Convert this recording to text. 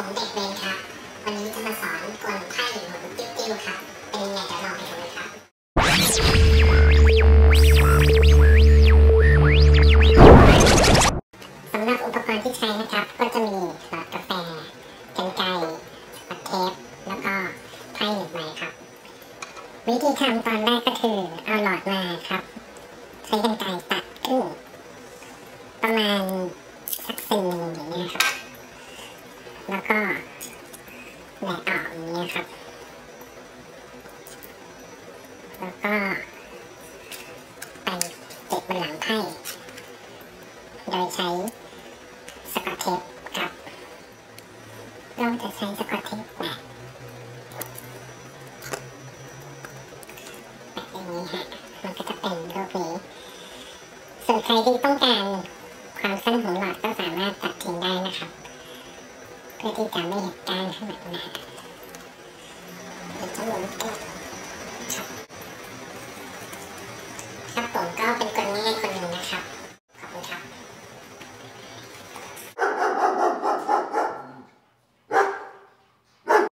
ผมเด็กเวรครับ วันนี้จะมาสอนกลไพ่หมุนติ้วติ้วครับเป็นยังไงเดี๋ยวลองไปดูเลยครับสำหรับอุปกรณ์ที่ใช้นะครับ ก็จะมีหลอดกาแฟกันไกรปัดเทปแล้วก็ไพ่หนึ่งใบครับ วิธีทำตอนแรกก็คือเอาหลอดมาครับ ใช้กันไกรตัดครึ่งประมาณสักซึ่งอย่างนี้ครับ แล้วก็แหวกออกอย่างนี้ยครับ แล้วก็ไปติดบนหลังไพ่โดยใช้สกอตเทปครับเราจะใช้สกอตเทปแปะแปะอย่างนี้ฮะมันก็จะเป็นรูปนี้ส่วนใครที่ต้องการความสั้นของหลอดก็สามารถตัด พื่อที่จะไม่เห็นการข้างหลังนะ